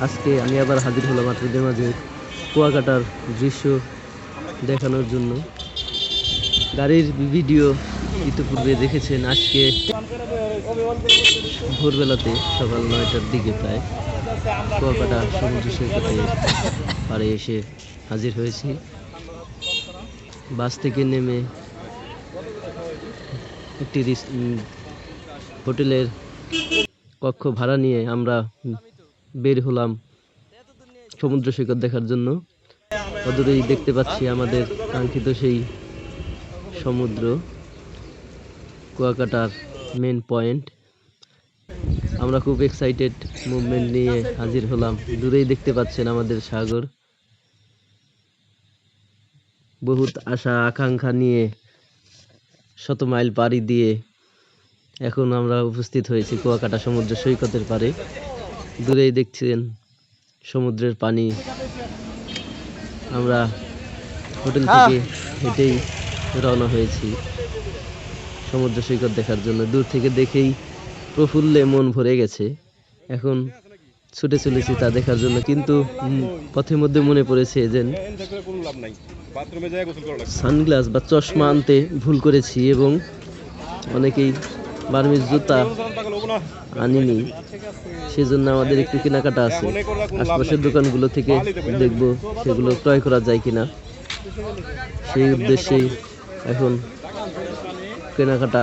আজকে আমি আবার হাজির হলাম আপনাদের মাঝে কুয়াকাটার দৃশ্য দেখানোর জন্য। গাড়ির ভিডিও ইতিপূর্বে দেখেছেন আজকে ভোরবেলাতে সকাল নয়টার দিকে প্রায়। কুয়াকাটা সমুদ্র সৈকতে পাড়ে এসে হাজির হয়েছি। বাস থেকে নেমে একটি হোটেলের কক্ষ ভাড়া নিয়ে আমরা বের হলাম সমুদ্র সৈকত দেখার জন্য। অদূরেই দেখতে পাচ্ছি আমাদের কাঙ্ক্ষিত সেই সমুদ্র, কুয়াকাটার মেন পয়েন্ট আমরা খুব এক্সাইটেড মুভমেন্ট নিয়ে হাজির হলাম। দূরেই দেখতে পাচ্ছেন আমাদের সাগর। বহুত আশা, আকাঙ্ক্ষা নিয়ে শত মাইল পাড়ি দিয়ে এখন আমরা উপস্থিত হয়েছি কুয়াকাটা সমুদ্র সৈকতের পারে দূরেই দেখছেন সমুদ্রের পানি। আমরা হোটেল থেকে হেঁটেই রওনা হয়েছি। সমুদ্র সৈকত দেখার জন্য। দূর থেকে দেখেই প্রফুল্লে মন ভরে গেছে। এখন ছুটে চলেছি তা দেখার জন্য। কিন্তু পথের মধ্যে মনে পড়েছে যে সানগ্লাস বা চশমা আনতে ভুল করেছি এবং অনেকেই বার্মিজ জুতা আনিনি। সেজন্য আমাদের একটু কেনাকাটা আছে। আশপাশের দোকানগুলো থেকে দেখব সেগুলো ক্রয় করা যায় কিনা। সেই উদ্দেশ্যেই এখন কেনাকাটা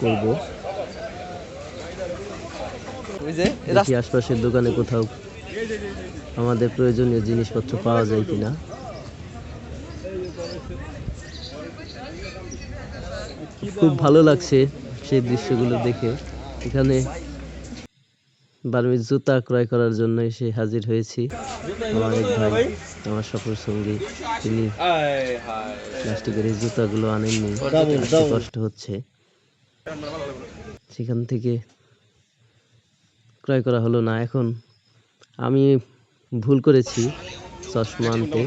করব। দেখি আশপাশের দোকানে কোথাও আমাদের প্রয়োজনীয় জিনিসপত্র পাওয়া যায় কিনা। খুব ভালো লাগছে সেই দৃশ্যগুলো দেখে এখানে বার্মিজ জুতা ক্রয় করার জন্য এসে হাজির হয়েছি। আমার এক ভাই, আমার সফর সঙ্গী, তিনি প্লাস্টিকের এই জুতাগুলো আনেননি কষ্ট হচ্ছে। সেখান থেকে ক্রয় করা হলো না। এখন আমি ভুল করেছি চশমা আনতে।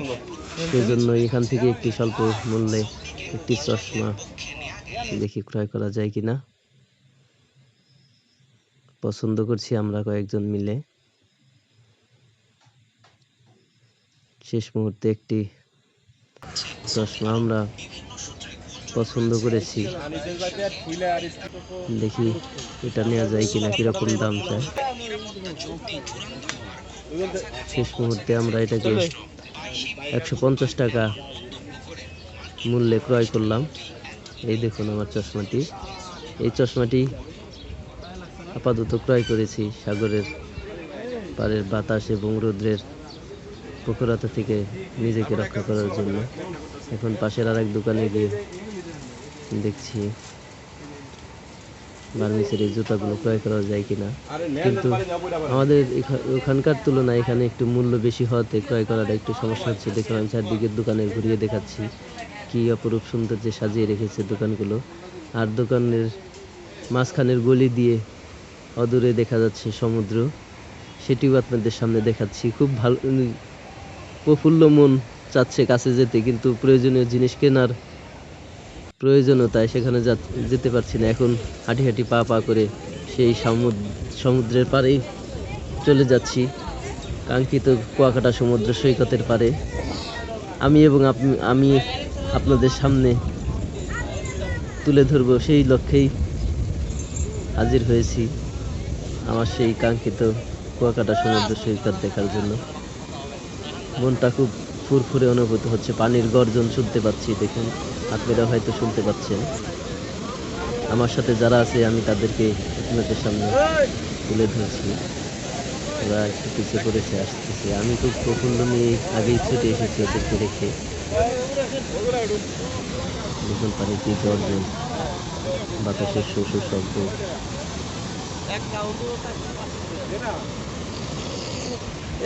সেজন্য এখান থেকে একটি স্বল্প মূল্যে একটি চশমা দেখি ক্রয় করা যায় কিনা। পছন্দ করছি আমরা কয়েকজন মিলে। শেষ মুহূর্তে একটি চশমা আমরা পছন্দ করেছি। দেখি এটা নেওয়া যায় কিনা, কীরকম দাম চায়। শেষ মুহূর্তে আমরা এটাকে একশো পঞ্চাশ টাকা মূল্যে ক্রয় করলাম। এই দেখুন আমার চশমাটি। এই চশমাটি আপাতত ক্রয় করেছি সাগরের পাড়ের বাতাস এবং রৌদ্রের প্রখরতা থেকে নিজেকে রক্ষা করার জন্য। এখন পাশের আর এক দোকানে গিয়ে দেখছি বার্মিসের এই জুতাগুলো ক্রয় করা যায় কিনা। কিন্তু আমাদের ওখানকার তুলনায় এখানে একটু মূল্য বেশি হওয়াতে ক্রয় করাটা একটু সমস্যা হচ্ছে। দেখুন আমি চারদিকের দোকানে ঘুরিয়ে দেখাচ্ছি। কি অপরূপ সুন্দর যে সাজিয়ে রেখেছে দোকানগুলো। আর দোকানের মাঝখানের গলি দিয়ে অদূরে দেখা যাচ্ছে সমুদ্র। সেটিও আপনাদের সামনে দেখাচ্ছি। খুব ভালো প্রফুল্ল মন চাচ্ছে কাছে যেতে, কিন্তু প্রয়োজনীয় জিনিস কেনার প্রয়োজনীয়তায় সেখানে যেতে পারছি না। এখন হাঁটি হাঁটি পা পা করে সেই সমুদ্র সমুদ্রের পাড়েই চলে যাচ্ছি, কাঙ্ক্ষিত কুয়াকাটা সমুদ্র সৈকতের পারে আমি এবং আমি আপনাদের সামনে তুলে ধরবো। সেই লক্ষ্যেই হাজির হয়েছি আমার সেই কাঙ্ক্ষিত কুয়াকাটা সমুদ্র সৈকত দেখার জন্য। মনটা খুব ফুরফুরে অনুভূত হচ্ছে। পানির গর্জন শুনতে পাচ্ছি, দেখুন। আপনারা হয়তো শুনতে পাচ্ছেন। আমার সাথে যারা আছে, আমি তাদেরকে আপনাদের সামনে তুলে ধরছি। ওরা একটু পিছিয়ে পড়েছে, আসতেছে। আমি খুব প্রফুল্ল নিয়ে আগেই ছুটে এসেছি ওদেরকে রেখে দেখুন পানিতে গর্জন বাতাসের শোষ শব্দ।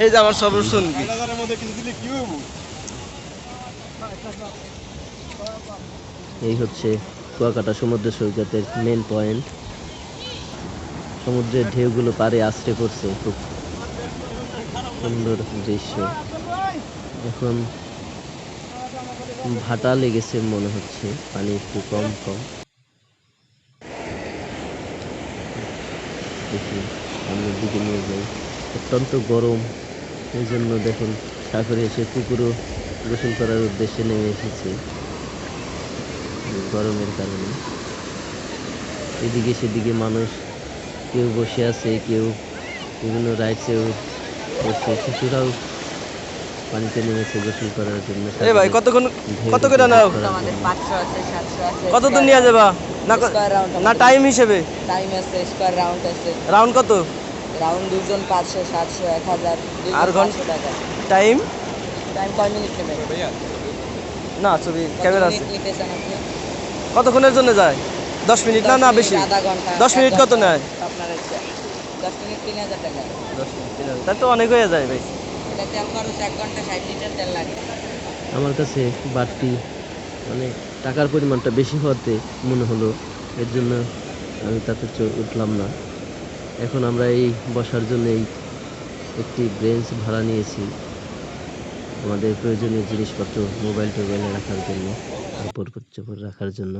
এই যে আমার সবর সঙ্গী কি এই হচ্ছে কুয়াকাটা সমুদ্র সৈকতের মেন পয়েন্ট সমুদ্রের ঢেউগুলো পারে আছড়ে পড়ছে খুব সুন্দর দৃশ্য। এখন ভাটা লেগেছে মনে হচ্ছে, পানি একটু কম কম। দেখি, সামনের দিকে নিয়ে যাই। অত্যন্ত গরম, এই জন্য দেখুন, সাগরে এসে পুকুরও গোসল করার উদ্দেশ্যে নেমে এসেছে। গরমের কারণে। এদিকে সেদিকে মানুষ, কেউ বসে আছে, কেউ বিভিন্ন রাইডসেও করছে শিশুরাও পানিতে নেমেছে গোসল করার জন্য এ ভাই কতক্ষণ কত করে নাও আমাদের জন্য। পাঁচশো আছে সাতশো আছে। কত দূর নিয়ে যাবা? না না টাইম হিসেবে? টাইম আছে স্কোয়ার রাউন্ড আছে। রাউন্ড কত? রাউন্ড দুজন পাঁচশো সাতশো এক হাজার দুজন আর ঘন- পাঁচশো টাকা। টাইম টাইম কয় মিনিট নেবে? না ছবি ক্যামেরা আছে। কতক্ষণের জন্য যায়? দশ মিনিট না না বেশি? আধা ঘণ্টা। দশ এক মিনিট কত নেয়? আপনার ইচ্ছা দশ মিনিট তিন হাজার টাকা। দশ মিনিট তিন হাজার। তাহলে তো অনেক হয়ে যায় ভাই আমার কাছে বাড়তি মানে টাকার পরিমাণটা বেশি হওয়াতে মনে হলো এর জন্য আমি তাতে উঠলাম না। এখন আমরা এই বসার জন্য এই একটি ব্রেঞ্চ ভাড়া নিয়েছি আমাদের প্রয়োজনীয় জিনিসপত্র মোবাইল টোবাইলে রাখার জন্য, কাপড় চোপড় রাখার জন্য।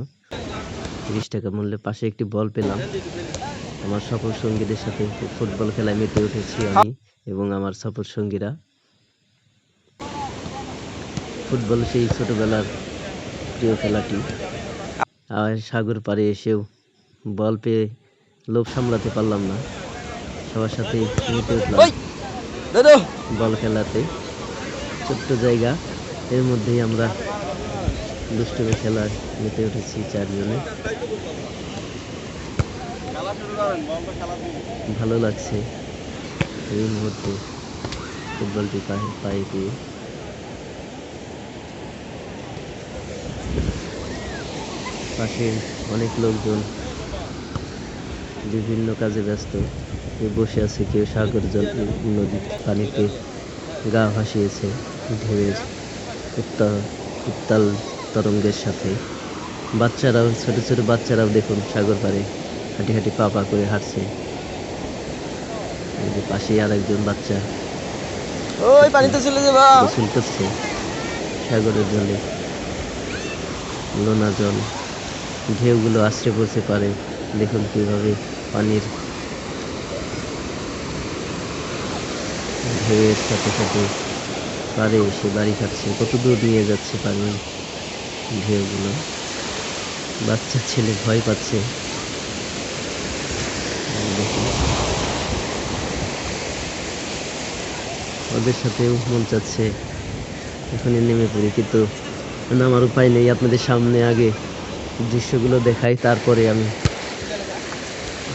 তিরিশ টাকা মূল্যে পাশে একটি বল পেলাম। আমার সফর সঙ্গীদের সাথে ফুটবল খেলায় মেতে উঠেছি আমি এবং আমার সফর সঙ্গীরা। ফুটবল সেই ছোটবেলার প্রিয় খেলাটি। আর সাগর পাড়ে এসেও বল পেয়ে লোভ সামলাতে পারলাম না। সবার সাথে মেতে উঠলাম। বল খেলাতে। ছোট্ট জায়গা এর মধ্যেই আমরা দুষ্টুমি খেলায় মেতে উঠেছি চারজনে। ভালো লাগছে এই মুহূর্তে ফুটবলটি পায়ে পায়ে পেয়ে পাশে অনেক লোকজন বিভিন্ন কাজে ব্যস্ত। কেউ বসে আছে, কেউ সাগর জল নদীর পানিতে গা ভাসিয়েছে ঢেউয়ের উত্তাল উত্তাল তরঙ্গের সাথে। বাচ্চারাও, ছোট ছোট বাচ্চারাও দেখুন সাগর পাড়ে। হাঁটি হাঁটি পা পা করে হাঁটছে। এই যে পাশেই আর একজন বাচ্চা। ওই পানিতে চলে যাবা গোসল করছে সাগরের জলে। লোনা জল। ঢেউগুলো আশ্রে পড়ছে পারে। দেখুন কীভাবে পানির ঢেউয়ের সাথে সাথে পারে এসে বাড়ি খাচ্ছে। কত দূর নিয়ে যাচ্ছে পানি ঢেউগুলো। বাচ্চা ছেলে ভয় পাচ্ছে। ওদের সাথেও মন চাচ্ছে। এখানে নেমে পড়ি কিন্তু আমার উপায় নেই। আপনাদের সামনে আগে দৃশ্যগুলো দেখাই তারপরে আমি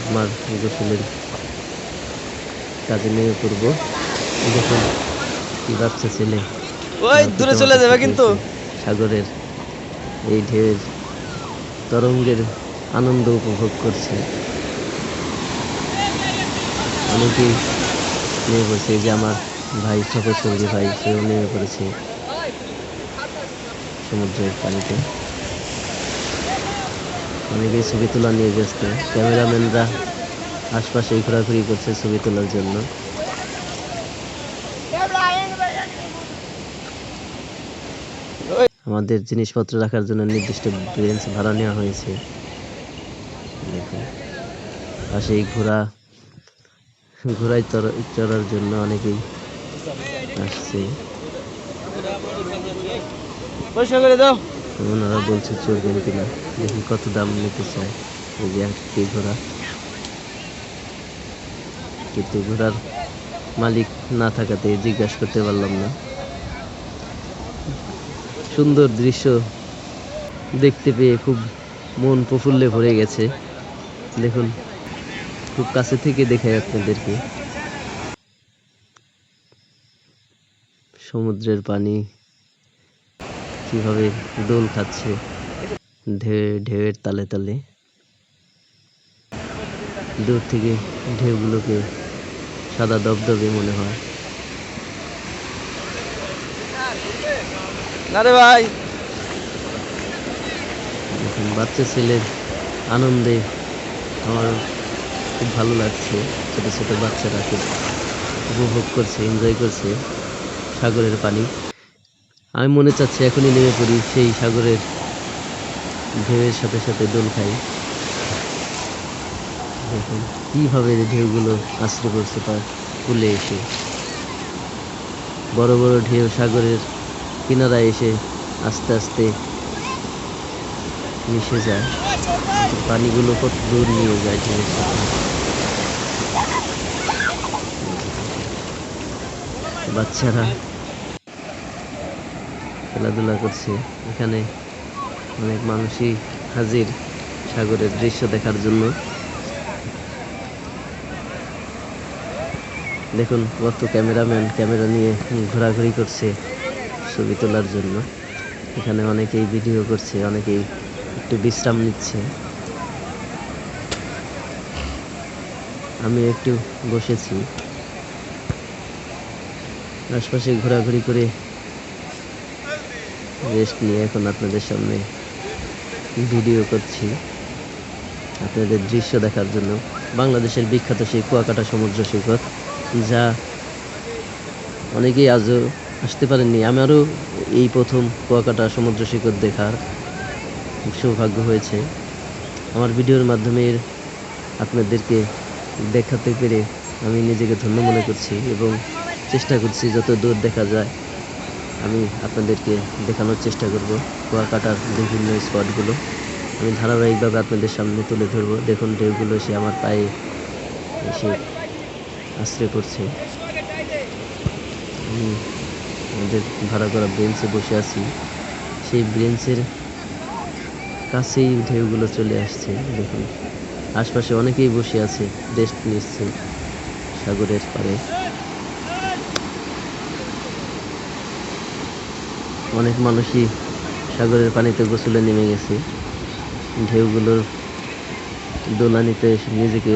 আমার গোসলের কাজে নেমে পড়ব। দেখুন কি বাচ্চা ছেলে। ওই দূরে চলে যাবে কিন্তু। সাগরের এই ঢেউয়ের তরঙ্গের আনন্দ উপভোগ করছে। অনেকেই নেমে পড়ছে এই যে আমার ভাই সফর সঙ্গী ভাই, সেও নেমে পড়েছে সমুদ্রের পানিতে। অনেকেই ছবি তোলা নিয়ে ব্যস্ত। ক্যামেরাম্যানরা আশপাশে ঘোরাঘুরি করছে ছবি তোলার জন্য। আমাদের জিনিসপত্র রাখার জন্য নির্দিষ্ট ভাড়া নেওয়া হয়েছে। দেখুন। ঘোড়া ঘোড়ায় চড়া- চড়ার জন্য অনেকেই আসছে। ওনারা বলছে চড়বেন কিনা, দেখি কত দাম নিতে চায়। এই যে একটি ঘোড়া। কিন্তু ঘোড়ার মালিক না থাকাতে জিজ্ঞাসা করতে পারলাম না। সুন্দর দৃশ্য দেখতে পেয়ে খুব মন প্রফুল্লে ভরে গেছে। দেখুন। খুব কাছে থেকে দেখাই আপনাদেরকে। সমুদ্রের পানি কীভাবে দোল খাচ্ছে ঢেউ ঢেউয়ের তালে তালে। দূর থেকে ঢেউগুলোকে সাদা দবদবে মনে হয়। ভাই। বাচ্চা ছেলের আনন্দে আমার খুব ভালো লাগছে ছোট ছোট বাচ্চারা খুব উপভোগ করছে এনজয় করছে সাগরের পানি। আমি মনে চাচ্ছে এখনই নেমে পড়ি সেই সাগরের ঢেউয়ের সাথে সাথে দোল খাই। দেখুন, কীভাবে ঢেউগুলো আশ্রয় করছে তার কূলে এসে। বড় বড় ঢেউ সাগরের কিনারায় এসে আস্তে আস্তে মিশে যায়। পানিগুলো কত দূর নিয়ে যায় ঢেউয়ের সাথে। বাচ্চারা খেলাধুলা করছে। এখানে অনেক মানুষই হাজির সাগরের দৃশ্য দেখার জন্য। দেখুন কত ক্যামেরাম্যান ক্যামেরা নিয়ে ঘোরাঘুরি করছে ছবি তোলার জন্য। এখানে অনেকেই ভিডিও করছে, অনেকেই একটু বিশ্রাম নিচ্ছে। আমি একটু বসেছি। আশপাশে ঘোরাঘুরি করে রেস্ট নিয়ে এখন আপনাদের সামনে ভিডিও করছি। আপনাদের দৃশ্য দেখার জন্য। বাংলাদেশের বিখ্যাত সেই কুয়াকাটা সমুদ্র সৈকত, যা অনেকেই আজও আসতে পারেননি। আমারও এই প্রথম কুয়াকাটা সমুদ্র সৈকত দেখার সৌভাগ্য হয়েছে। আমার ভিডিওর মাধ্যমে আপনাদেরকে দেখাতে পেরে আমি নিজেকে ধন্য মনে করছি এবং চেষ্টা করছি যত দূর দেখা যায়। আমি আপনাদেরকে দেখানোর চেষ্টা করব, কুয়াকাটার বিভিন্ন স্পটগুলো। আমি ধারাবাহিকভাবে আপনাদের সামনে তুলে ধরবো। দেখুন, ঢেউগুলো এসে আমার পায়ে এসে আশ্রয় করছে আমি আমাদের ভাড়া করা বেঞ্চে বসে আছি। সেই বেঞ্চের কাছেই ঢেউগুলো চলে আসছে। দেখুন, আশপাশে অনেকেই বসে আছে। রেস্ট নিচ্ছে সাগরের পাড়ে। অনেক মানুষই সাগরের পানিতে গোসলে নেমে গেছে। ঢেউগুলোর দোলানিতে নিজেকে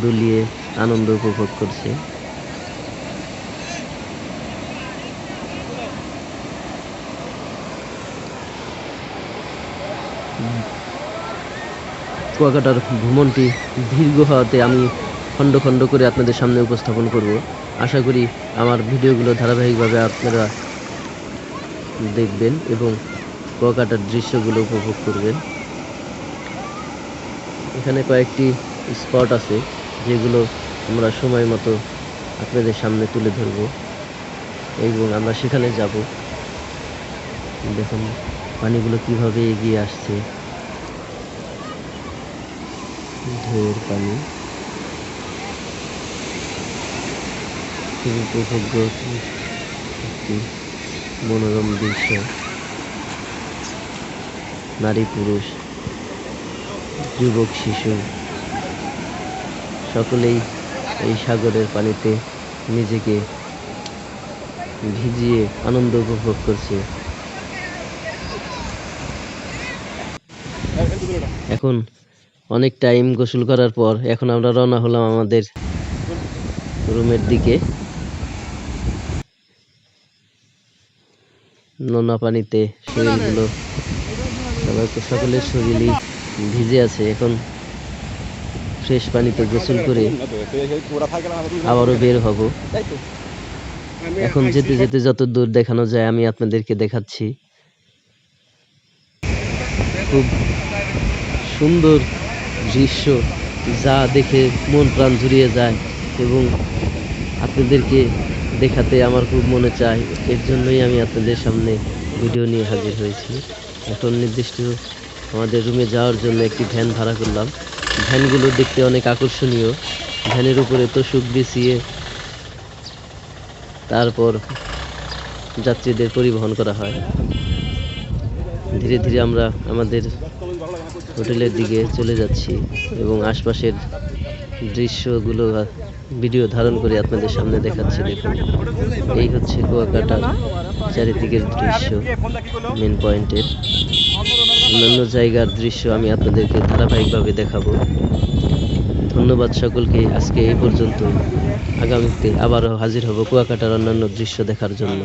দুলিয়ে আনন্দ উপভোগ করছে। কুয়াকাটার ভ্রমণটি দীর্ঘ হওয়াতে আমি খণ্ড খণ্ড করে আপনাদের সামনে উপস্থাপন করব। আশা করি আমার ভিডিওগুলো ধারাবাহিকভাবে আপনারা দেখবেন এবং কুয়াকাটার দৃশ্যগুলো উপভোগ করবেন। এখানে কয়েকটি স্পট আছে যেগুলো আমরা সময় মতো আপনাদের সামনে তুলে ধরব এবং আমরা সেখানে যাব। দেখুন, পানিগুলো কীভাবে এগিয়ে আসছে। ঢেউয়ের পানি। খুব উপভোগ্য একটি মনোরম দৃশ্য। নারী পুরুষ, যুবক শিশু, সকলেই এই সাগরের পানিতে নিজেকে ভিজিয়ে আনন্দ উপভোগ করছে। এখন অনেক টাইম গোসল করার পর এখন আমরা রওনা হলাম আমাদের রুমের দিকে। নোনা পানিতে শরীরগুলো সবাই সকলের শরীরই ভিজে আছে। এখন ফ্রেশ পানিতে গোসল করে আবারও বের হব। এখন যেতে যেতে যত দূর দেখানো যায় আমি আপনাদেরকে দেখাচ্ছি। খুব সুন্দর দৃশ্য যা দেখে মন প্রাণ জুড়িয়ে যায় এবং আপনাদেরকে দেখাতে আমার খুব মনে চায়। এর জন্যই আমি আপনাদের সামনে ভিডিও নিয়ে হাজির হয়েছি। এখন নির্দিষ্ট আমাদের রুমে যাওয়ার জন্য একটি ভ্যান ভাড়া করলাম। ভ্যানগুলো দেখতে অনেক আকর্ষণীয়। ভ্যানের উপরে তোষক বিছিয়ে তারপর যাত্রীদের পরিবহন করা হয়। ধীরে ধীরে আমরা আমাদের হোটেলের দিকে চলে যাচ্ছি এবং আশপাশের দৃশ্যগুলো ভিডিও ধারণ করে আপনাদের সামনে দেখাচ্ছি দেখুন। এই হচ্ছে কুয়াকাটার চারিদিকের দৃশ্য মেন পয়েন্টের অন্যান্য জায়গার দৃশ্য আমি আপনাদেরকে ধারাবাহিকভাবে দেখাবো। ধন্যবাদ সকলকে। আজকে এই পর্যন্ত আগামীতে আবারও হাজির হব কুয়াকাটার অন্যান্য দৃশ্য দেখার জন্য।